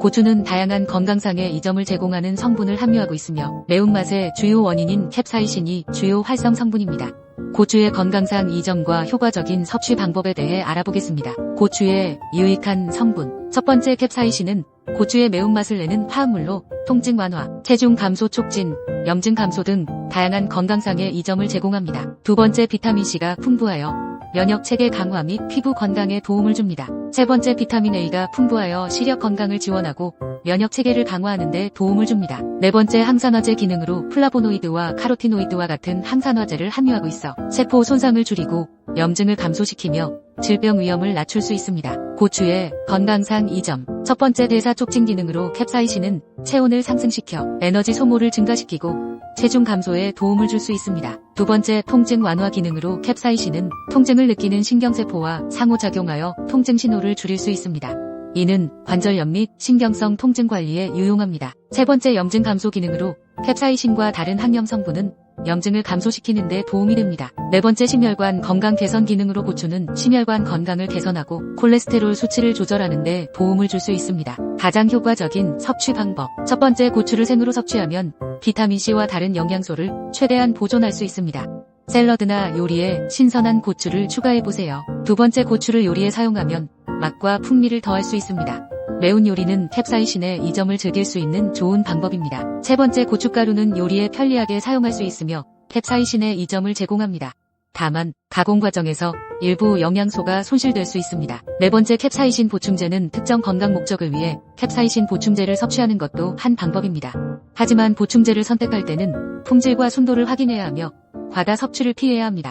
고추는 다양한 건강상의 이점을 제공하는 성분을 함유하고 있으며 매운맛의 주요 원인인 캡사이신이 주요 활성 성분입니다. 고추의 건강상 이점과 효과적인 섭취 방법에 대해 알아보겠습니다. 고추의 유익한 성분. 첫 번째 캡사이신은 고추의 매운맛을 내는 화합물로 통증 완화, 체중 감소 촉진, 염증 감소 등 다양한 건강상의 이점을 제공합니다. 두 번째 비타민C가 풍부하여 면역 체계 강화 및 피부 건강에 도움을 줍니다. 세 번째 비타민 A가 풍부하여 시력 건강을 지원하고 면역 체계를 강화하는 데 도움을 줍니다. 네 번째 항산화제 기능으로 플라보노이드와 카로티노이드와 같은 항산화제를 함유하고 있어 세포 손상을 줄이고 염증을 감소시키며 질병 위험을 낮출 수 있습니다. 고추의 건강상 이점첫 번째 대사 촉진 기능으로 캡사이신은 체온을 상승시켜 에너지 소모를 증가시키고 체중 감소에 도움을 줄 수 있습니다. 두 번째 통증 완화 기능으로 캡사이신은 통증을 느끼는 신경세포와 상호작용하여 통증 신호를 줄일 수 있습니다. 이는 관절염 및 신경성 통증 관리에 유용합니다. 세 번째 염증 감소 기능으로 캡사이신과 다른 항염 성분은 염증을 감소시키는 데 도움이 됩니다. 네 번째 심혈관 건강 개선 기능으로 고추는 심혈관 건강을 개선하고 콜레스테롤 수치를 조절하는 데 도움을 줄 수 있습니다. 가장 효과적인 섭취 방법. 첫 번째 고추를 생으로 섭취하면 비타민C와 다른 영양소를 최대한 보존할 수 있습니다. 샐러드나 요리에 신선한 고추를 추가해 보세요. 두 번째 고추를 요리에 사용하면 맛과 풍미를 더할 수 있습니다. 매운 요리는 캡사이신의 이 점을 즐길 수 있는 좋은 방법입니다. 세 번째 고춧가루는 요리에 편리하게 사용할 수 있으며 캡사이신의 이 점을 제공합니다. 다만 가공 과정에서 일부 영양소가 손실될 수 있습니다. 네 번째 캡사이신 보충제는 특정 건강 목적을 위해 캡사이신 보충제를 섭취하는 것도 한 방법입니다. 하지만 보충제를 선택할 때는 품질과 순도를 확인해야 하며 과다 섭취를 피해야 합니다.